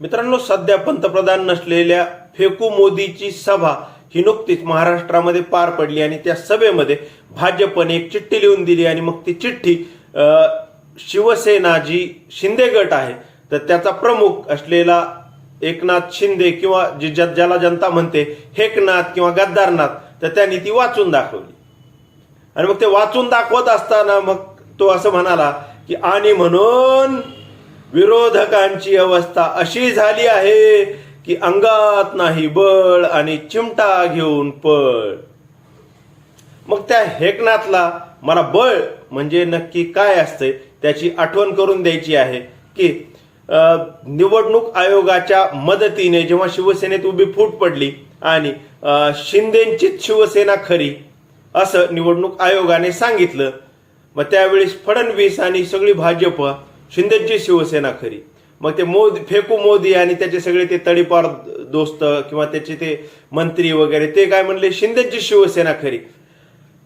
मित्रांनो सध्या पंतप्रधान नसलेल्या फेकू मोदीची सभा ही नुकतीच महाराष्ट्रामध्ये पार पडली आणि त्या सभेमध्ये भाजपने एक चिठ्ठी लिहून दिली आणि मग ती चिठ्ठी शिवसेना जी शिंदे गट आहे. तर त्याचा प्रमुख असलेला एकनाथ शिंदे किंवा जी ज्याला जनता म्हणते हेकनाथ किंवा गद्दारनाथ तर त्यांनी ती वाचून दाखवली. आणि मग ते वाचून दाखवत असताना मग तो असं म्हणाला की आणि म्हणून विरोधकांची अवस्था अशी झाली आहे की अंगात नाही बळ आणि चिमटा घेऊन पळ. मग त्या हेकनाथला मला बळ म्हणजे नक्की काय असते त्याची आठवण करून द्यायची आहे की निवडणूक आयोगाच्या मदतीने जेव्हा शिवसेनेत उभी फूट पडली आणि अ, शिंदेंचीच शिवसेना खरी असं निवडणूक आयोगाने सांगितलं मग त्यावेळेस फडणवीस आणि सगळी भाजप शिंदेची शिवसेना खरी. मग ते मोदी फेकू मोदी आणि त्याचे सगळे ते तडीपार दोस्त किंवा त्याचे ते मंत्री वगैरे ते काय म्हणले? शिंदेची शिवसेना खरी.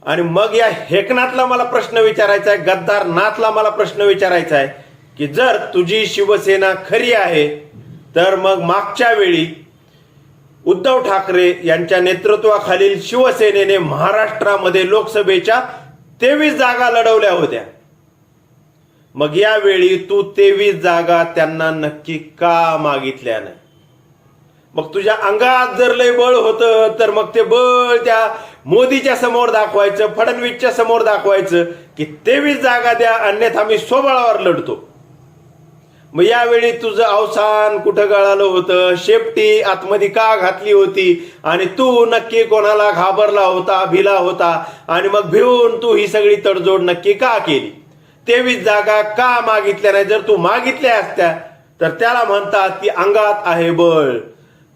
आणि मग या हेकनाथला मला प्रश्न विचारायचा आहे गद्दार नाथला मला प्रश्न विचारायचा आहे की जर तुझी शिवसेना खरी आहे तर मग मागच्या वेळी उद्धव ठाकरे यांच्या नेतृत्वाखालील शिवसेनेने महाराष्ट्रामध्ये लोकसभेच्या तेवीस जागा लढवल्या होत्या. मग यावेळी तू तेवीस जागा त्यांना नक्की का मागितल्या नाही मग तुझ्या अंगात जर लय बळ होतं तर मग ते बळ त्या मोदीच्या समोर दाखवायचं फडणवीसच्या समोर दाखवायचं की तेवीस जागा द्या अन्यथा मी स्वबळावर लढतो. मग यावेळी तुझं अवसान कुठं गळालं होतं? शेपटी आतमध्ये का घातली होती? आणि तू नक्की कोणाला घाबरला होता भिला होता? आणि मग भिवून तू ही सगळी तडजोड नक्की का केली? तेवीस जागा का मागितल्या नाही? जर तू मागितल्या असत्या तर त्याला म्हणतात की अंगात आहे बळ.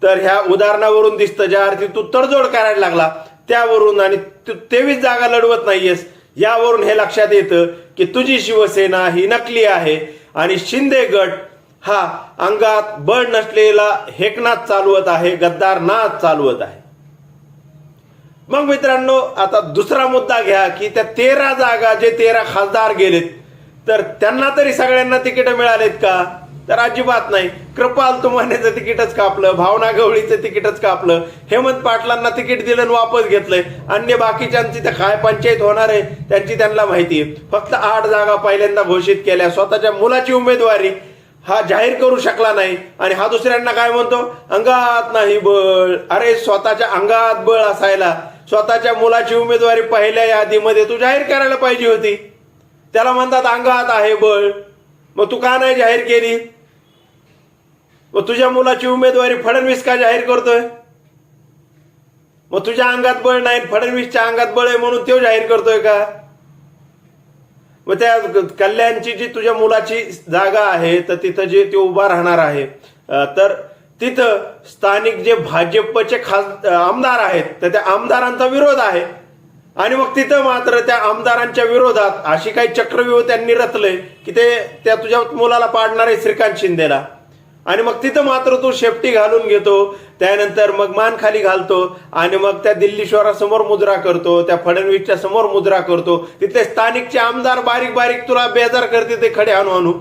तर ह्या उदाहरणावरून दिसतं ज्या अर्थी तू तडजोड करायला लागला त्यावरून आणि तू तेवीस जागा लढवत नाहीयेस यावरून हे लक्षात येतं की तुझी शिवसेना ही नकली आहे आणि शिंदे गट हा अंगात बळ नसलेला हेकनाथ चालवत आहे गद्दार नाच चालवत आहे. मग मित्रांनो आता दुसरा मुद्दा घ्या की त्या तेरा जागा जे तेरा खासदार गेलेत तर त्यांना तरी सगळ्यांना तिकीटं मिळालेत का? तर अजिबात नाही. कृपाल तुमानेचं तिकीटच कापलं. भावना गवळीचं तिकीटच कापलं. हेमंत पाटलांना तिकीट दिलं आणि वापस घेतलंय. अन्य बाकीच्यांची तर काय पंचायत होणार आहे त्यांची त्यांना माहिती आहे. फक्त आठ जागा पहिल्यांदा घोषित केल्या. स्वतःच्या मुलाची उमेदवारी हा जाहीर करू शकला नाही. आणि हा दुसऱ्यांना काय म्हणतो? अंगात नाही बळ. अरे स्वतःच्या अंगात बळ असायला. स्वतःच्या मुलाची उमेदवारी पहिल्या यादीमध्ये तू जाहीर करायला पाहिजे होती. त्याला म्हणतात अंगात आहे बळ. मग तू का नाही जाहीर केली? मग तुझ्या मुलाची उमेदवारी फडणवीस का जाहीर करतोय? मग तुझ्या अंगात बळ नाही फडणवीसच्या अंगात बळ आहे म्हणून तो जाहीर करतोय का? मग त्या कल्याणची जी तुझ्या मुलाची जागा आहे तर तिथं जे ते उभा राहणार आहे तर तिथं स्थानिक जे भाजपचे खास आमदार आहेत तर त्या आमदारांचा विरोध आहे. आणि मग तिथं मात्र त्या आमदारांच्या विरोधात अशी काही चक्रव्यूह त्यांनी रचले की ते त्या तुझ्या मुलाला पाडणार आहे श्रीकांत शिंदेला. आणि मग तिथं मात्र तू शेपटी घालून घेतो त्यानंतर मग मान खाली घालतो आणि मग त्या दिल्लीश्वरासमोर मुद्रा करतो त्या फडणवीसच्या समोर मुद्रा करतो. तिथले स्थानिकचे आमदार बारीक बारीक तुला बेजार करते ते खडे आणू आणू.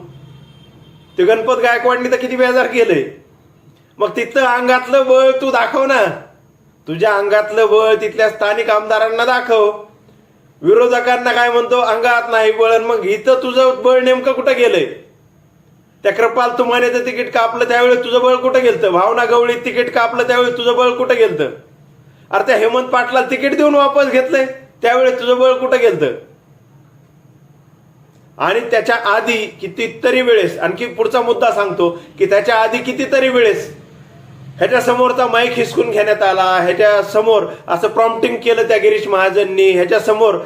ते गणपत गायकवाडनी तर किती बेजार केले मग तिथलं अंगातलं बळ तू दाखव ना. तुझ्या अंगातलं बळ तिथल्या स्थानिक आमदारांना दाखव. विरोधकांना काय म्हणतो? अंगात नाही बळ. आणि मग इथं तुझं बळ नेमकं कुठं गेलंय? त्या कृपाल तुमानेचं तिकीट कापलं त्यावेळी तुझं बळ कुठं गेलतं? भावना गवळीत तिकीट कापलं त्यावेळी तुझं बळ कुठं गेलतं? अरे त्या हेमंत पाटला तिकीट देऊन वापस घेतलंय त्यावेळी तुझं बळ कुठं गेलतं? आणि त्याच्या आधी कितीतरी वेळेस आणखी पुढचा मुद्दा सांगतो की त्याच्या आधी कितीतरी वेळेस ह्याच्या समोरचा माईक हिसकून घेण्यात आला. ह्याच्या समोर असं प्रॉम्प्टिंग केलं त्या गिरीश महाजननी. ह्याच्या समोर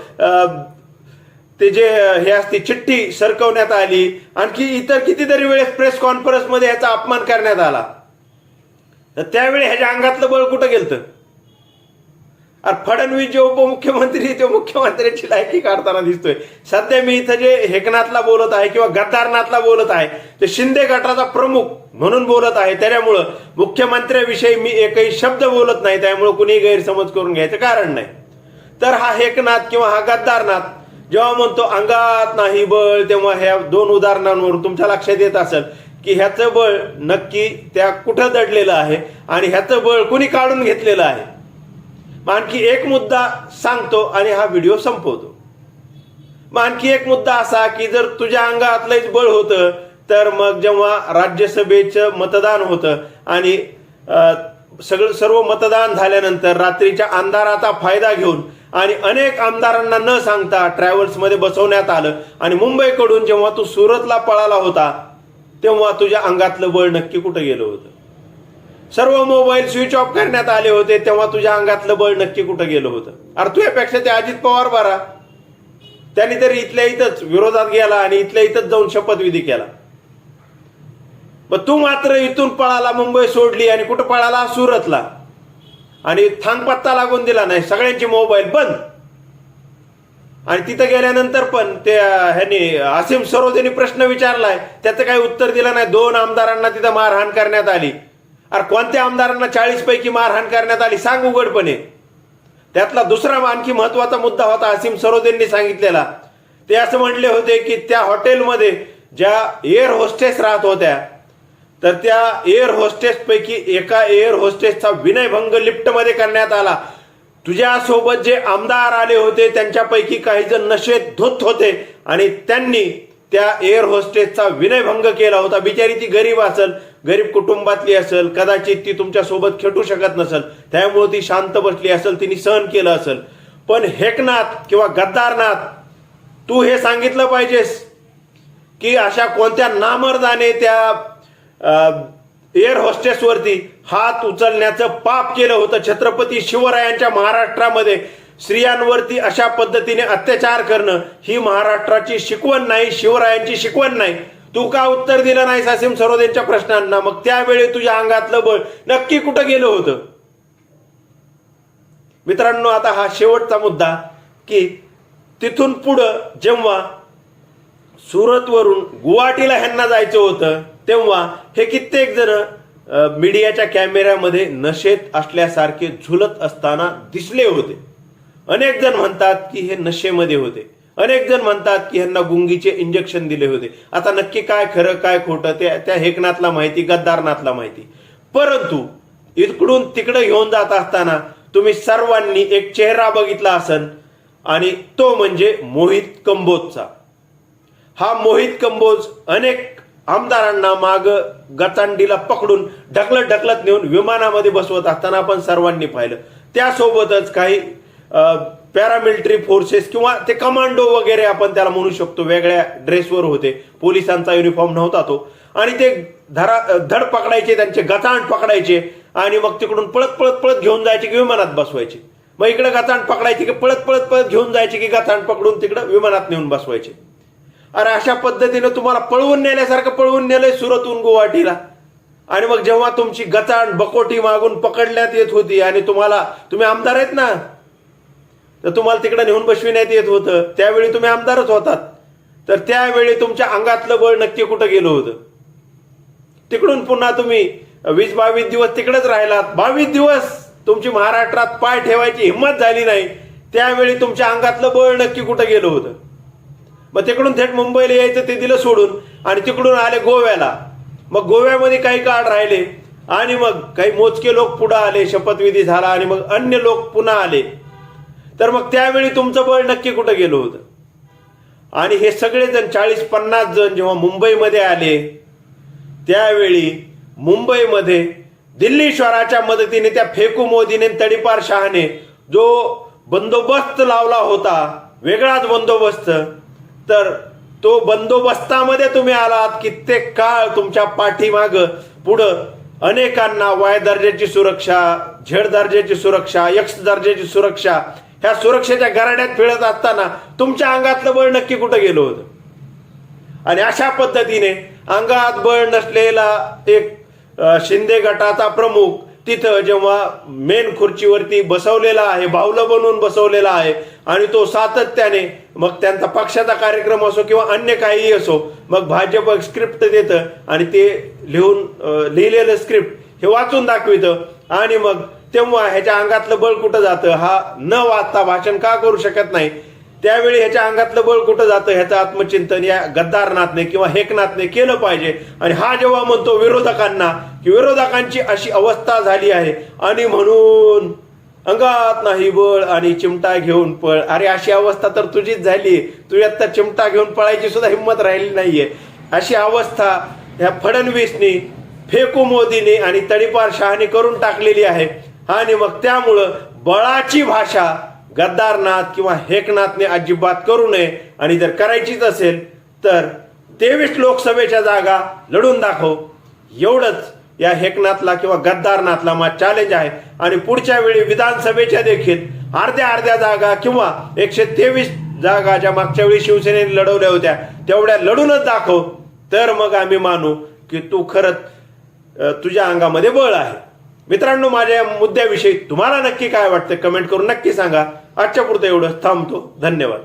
ते जे हे असते चिठ्ठी सरकवण्यात आली. आणखी इतर कितीतरी वेळेस प्रेस कॉन्फरन्समध्ये ह्याचा अपमान करण्यात आला. तर त्यावेळी ह्याच्या अंगातलं बळ कुठं गेलतं? अरे फडणवीस जे उपमुख्यमंत्री ते मुख्यमंत्र्यांची लायकी काढताना दिसतोय. सध्या मी इथं जे हेकनाथला बोलत आहे किंवा गद्दारनाथला बोलत आहे ते शिंदे गटाचा प्रमुख म्हणून बोलत आहे. त्याच्यामुळं मुख्यमंत्र्याविषयी मी एकही शब्द बोलत नाही त्यामुळे कुणी गैरसमज करून घ्यायचं कारण नाही. तर हा हेकनाथ किंवा हा गद्दारनाथ जेव्हा म्हणतो अंगात नाही बळ तेव्हा ह्या दोन उदाहरणांवरून तुमच्या लक्षात येत असेल की ह्याचं बळ नक्की त्या कुठं दडलेलं आहे आणि ह्याचं बळ कुणी काढून घेतलेलं आहे? मग आणखी एक मुद्दा सांगतो आणि हा व्हिडिओ संपवतो. मग आणखी एक मुद्दा असा की जर तुझ्या अंगातलंच बळ होतं तर मग जेव्हा राज्यसभेचं मतदान होतं आणि सगळं सर्व मतदान झाल्यानंतर रात्रीच्या अंधाराचा फायदा घेऊन आणि अनेक आमदारांना न सांगता ट्रॅव्हल्समध्ये बसवण्यात आलं आणि मुंबईकडून जेव्हा तू सुरतला पळाला होता तेव्हा तुझ्या अंगातलं बळ नक्की कुठं गेलं होतं? सर्व मोबाईल स्विच ऑफ करण्यात आले होते तेव्हा तुझ्या अंगातलं बळ नक्की कुठं गेलं होतं? अरे तुझ्यापेक्षा ते अजित पवार बरा. त्यांनी तरी इथल्या इथंच विरोधात गेला आणि इथल्या इथंच जाऊन शपथविधी केला. मग तू मात्र इथून पळाला मुंबई सोडली आणि कुठं पळाला? सुरतला. आणि थांगपत्ता लागून दिला नाही सगळ्यांचे मोबाईल बंद. आणि तिथं गेल्यानंतर पण ते ह्यांनी असीम सरोदेनी प्रश्न विचारलाय त्याचं काही उत्तर दिलं नाही. दोन आमदारांना तिथं मारहाण करण्यात आली. अरे कोणत्या आमदारांना चाळीस पैकी मारहाण करण्यात आली सांग उघडपणे. त्यातला दुसरा आणखी महत्त्वाचा मुद्दा होता असीम सरोदेंनी सांगितलेला. ते असं म्हटले होते की त्या हॉटेलमध्ये ज्या एअर होस्टेस राहत होत्या तर त्या एअर होस्टेस पैकी एका एअर होस्टेसचा विनयभंग लिफ्टमध्ये करण्यात आला. तुझ्यासोबत जे आमदार आले होते त्यांच्यापैकी काही जण नशेत धुत होते आणि त्यांनी त्या एअर होस्टेसचा विनयभंग केला होता. बिचारी ती गरीब असेल गरीब कुटुंबातली असेल कदाचित ती तुमच्यासोबत खेटू शकत नसेल त्यामुळे ती शांत बसली असेल तिने सहन केलं असेल. पण हेकनाथ किंवा गद्दारनाथ तू हे सांगितलं पाहिजेस की अशा कोणत्या नामर्दाने त्या एअर होस्टेसवरती हात उचलण्याचं पाप केलं होतं. छत्रपती शिवरायांच्या महाराष्ट्रामध्ये स्त्रियांवरती अशा पद्धतीने अत्याचार करणं ही महाराष्ट्राची शिकवण नाही शिवरायांची शिकवण नाही. तू का उत्तर दिलं नाही असीम सरोदेंच्या प्रश्नांना? मग त्यावेळी तुझ्या अंगातलं बळ नक्की कुठं गेलं होतं? मित्रांनो आता हा शेवटचा मुद्दा की तिथून पुढं जेव्हा सुरतवरून गुवाहाटीला ह्यांना जायचं होतं तेव्हा हे कित्येक जण मीडियाच्या कॅमेऱ्यामध्ये नशेत असल्यासारखे झुलत असताना दिसले होते. अनेक जण म्हणतात की हे नशेमध्ये होते. अनेक जण म्हणतात की ह्यांना गुंगीचे इंजेक्शन दिले होते. आता नक्की काय खरं काय खोटं ते त्या हेकनाथला माहिती गद्दारनाथला माहिती? परंतु इकडून तिकडे घेऊन जात असताना तुम्ही सर्वांनी एक चेहरा बघितला असन आणि तो म्हणजे मोहित कंबोजचा. हा मोहित कंबोज अनेक आमदारांना माग गचांडीला पकडून ढकलत ढकलत नेऊन विमानामध्ये बसवत असताना आपण सर्वांनी पाहिलं. त्यासोबतच काही पॅरामिलिटरी फोर्सेस किंवा ते कमांडो वगैरे आपण त्याला म्हणू शकतो. वेगळ्या ड्रेसवर होते. पोलिसांचा युनिफॉर्म नव्हता तो. आणि ते धरा धड पकडायचे त्यांचे गचाण पकडायचे आणि मग तिकडून पळत पळत पळत घेऊन जायचे की विमानात बसवायचे. मग इकडे गचाण पकडायचे की पळत पळत पळत घेऊन जायचे की गचाण पकडून तिकडं विमानात नेऊन बसवायचे. अरे अशा पद्धतीने तुम्हाला पळवून नेल्यासारखं पळवून नेलंय सुरतहून गुवाहाटीला. आणि मग जेव्हा तुमची गचाण बकोटी मागून पकडण्यात येत होती आणि तुम्हाला तुम्ही आमदार आहेत ना तर तुम्हाला तिकडे नेऊन बसविण्यात येत होतं. त्यावेळी तुम्ही आमदारच होतात. तर त्यावेळी तुमच्या अंगातलं बळ नक्की कुठं गेलं होतं? तिकडून पुन्हा तुम्ही वीस बावीस दिवस तिकडेच राहिलात. बावीस दिवस तुमची महाराष्ट्रात पाय ठेवायची हिंमत झाली नाही. त्यावेळी तुमच्या अंगातलं बळ नक्की कुठं गेलं होतं? मग तिकडून थेट मुंबईला यायचं ते दिलं सोडून आणि तिकडून आले गोव्याला. मग गोव्यामध्ये काही काळ राहिले आणि मग काही मोजके लोक पुढं आले शपथविधी झाला आणि मग अन्य लोक पुन्हा आले. तर मग त्यावेळी तुमचं बळ नक्की कुठं गेलं होतं? आणि हे सगळेजण चाळीस पन्नास जण जेव्हा मुंबईमध्ये आले त्यावेळी मुंबईमध्ये दिल्ली श्वराच्या मदतीने त्या फेकू मोदीने तडीपार शहाने जो बंदोबस्त लावला होता वेगळाच बंदोबस्त तर तो बंदोबस्तामध्ये तुम्ही आलात कित्येक काळ तुमच्या पाठीमाग पुढं अनेकांना वाय दर्जाची सुरक्षा झेड दर्जाची सुरक्षा यक्ष दर्जाची सुरक्षा ह्या सुरक्षेच्या घराण्यात फिरत असताना तुमच्या अंगातलं बळ नक्की कुठं गेलं होतं? आणि अशा पद्धतीने अंगात बळ नसलेला एक शिंदे गटाचा प्रमुख तिथं जेव्हा मेन खुर्चीवरती बसवलेला आहे बाहुलं बनवून बसवलेला आहे आणि तो सातत्याने मग त्यांचा पक्षाचा कार्यक्रम असो किंवा अन्य काहीही असो मग भाजप स्क्रिप्ट देतं आणि ते लिहून लिहिलेलं स्क्रिप्ट हे वाचून दाखवितं आणि मग तेव्हा ह्याच्या अंगातलं बळ कुठं जातं? हा न वाचता भाषण का करू शकत नाही? त्यावेळी ह्याच्या अंगातलं बळ कुठं जातं? ह्याचं आत्मचिंतन या गद्दारनाथने किंवा हेकनाथने केलं पाहिजे. आणि हा जेव्हा म्हणतो विरोधकांना की विरोधकांची अशी अवस्था झाली आहे आणि म्हणून अंगात नाही बळ आणि चिमटा घेऊन पळ. अरे अशी अवस्था तर तुझीच झाली. तुझ्यात तर चिमटा घेऊन पळायची सुद्धा हिंमत राहिली नाहीये. अशी अवस्था ह्या फडणवीसनी फेकू मोदीने आणि तडीपार शहाने करून टाकलेली आहे. आणि मग त्यामुळं बळाची भाषा गद्दारनाथ किंवा हेकनाथने अजिबात करू नये. आणि जर करायचीच असेल तर तेवीस लोकसभेच्या जागा लढून दाखव. एवढंच या हेकनाथला किंवा गद्दारनाथला मा चॅलेंज आहे. आणि पुढच्या वेळी विधानसभेच्या देखील अर्ध्या अर्ध्या जागा किंवा एकशे तेवीस जागा ज्या मागच्या वेळी शिवसेनेने लढवल्या होत्या. तेवढ्या लढूनच दाखव. तर मग आम्ही मानू की तू खरंच तुझ्या अंगामध्ये बळ आहे. मित्रांनो माझ्या या मुद्द्याविषयी तुम्हाला नक्की काय वाटतं? कमेंट करून नक्की सांगा. आजच्या पुरतं एवढं थांबतो. धन्यवाद.